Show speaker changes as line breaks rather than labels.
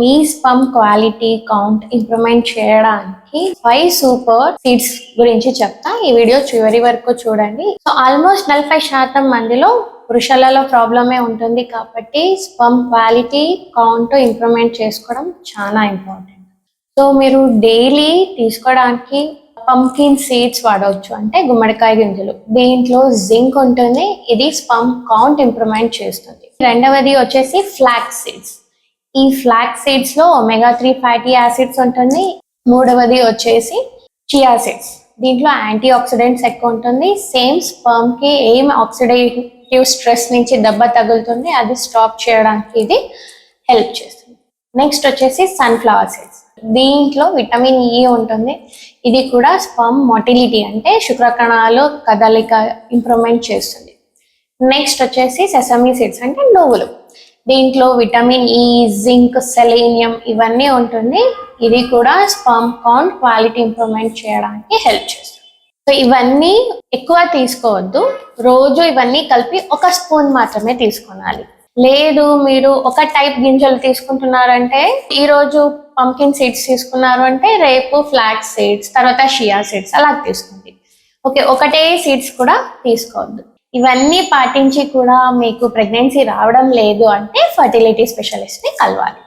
మీ sperm quality count improvement చేయడానికి five super seeds గురించి చెప్తా. ఈ వీడియో చివరి వరకు చూడండి. సో ఆల్మోస్ట్ నలభై శాతం మందిలో పురుషులలో ప్రాబ్లమే ఉంటుంది కాబట్టి స్పమ్ క్వాలిటీ కౌంట్ ఇంప్రూవ్మెంట్ చేసుకోవడం చాలా ఇంపార్టెంట్. సో మీరు డైలీ తీసుకోవడానికి పంకిన్ సీడ్స్ వాడవచ్చు అంటే గుమ్మడికాయ గింజలు. దీంట్లో జింక్ ఉంటుంది. ఇది స్పమ్ కౌంట్ ఇంప్రూవ్మెంట్ చేస్తుంది. రెండవది వచ్చేసి ఫ్లాక్స్ సీడ్స్. ఈ ఫ్లాక్ సీడ్స్లో ఒమేగా త్రీ ఫ్యాటీ యాసిడ్స్ ఉంటుంది. మూడవది వచ్చేసి చియా సీడ్స్ దీంట్లో యాంటీ ఆక్సిడెంట్స్ ఎక్కువ ఉంటుంది. సేమ్ స్పర్మ్కి ఏం ఆక్సిడేటివ్ స్ట్రెస్ నుంచి దెబ్బ తగులుతుంది. అది స్టాప్ చేయడానికి ఇది హెల్ప్ చేస్తుంది. నెక్స్ట్ వచ్చేసి సన్ఫ్లవర్ సీడ్స్ దీంట్లో విటమిన్ ఈ e ఉంటుంది. ఇది కూడా స్పర్మ్ మొటిలిటీ అంటే శుక్రకణాలు కదలిక ఇంప్రూవ్మెంట్ చేస్తుంది. నెక్స్ట్ వచ్చేసి సెసమీ సీడ్స్ అంటే నువ్వులు. దీంట్లో విటమిన్ ఈ జింక్ సెలీనియం ఇవన్నీ ఉంటుంది. ఇది కూడా స్పర్మ్ కౌంట్ క్వాలిటీ ఇంప్రూవ్మెంట్ చేయడానికి హెల్ప్ చేస్తుంది సో ఇవన్నీ ఎక్కువ తీసుకోవద్దు. రోజు ఇవన్నీ కలిపి ఒక స్పూన్ మాత్రమే తీసుకోవాలి లేదు మీరు ఒక టైప్ గింజలు తీసుకుంటున్నారంటే ఈ రోజు పంకిన్ సీడ్స్ తీసుకున్నారు అంటే రేపు ఫ్లాక్ సీడ్స్ తర్వాత షియా సీడ్స్ అలా తీసుకోండి. ఓకే ఒకటే సీడ్స్ కూడా తీసుకోవద్దు. ఇవన్నీ పాటించి కూడా మీకు ప్రెగ్నెన్సీ రావడం లేదు అంటే ఫర్టిలిటీ స్పెషలిస్ట్ ని కలవాలి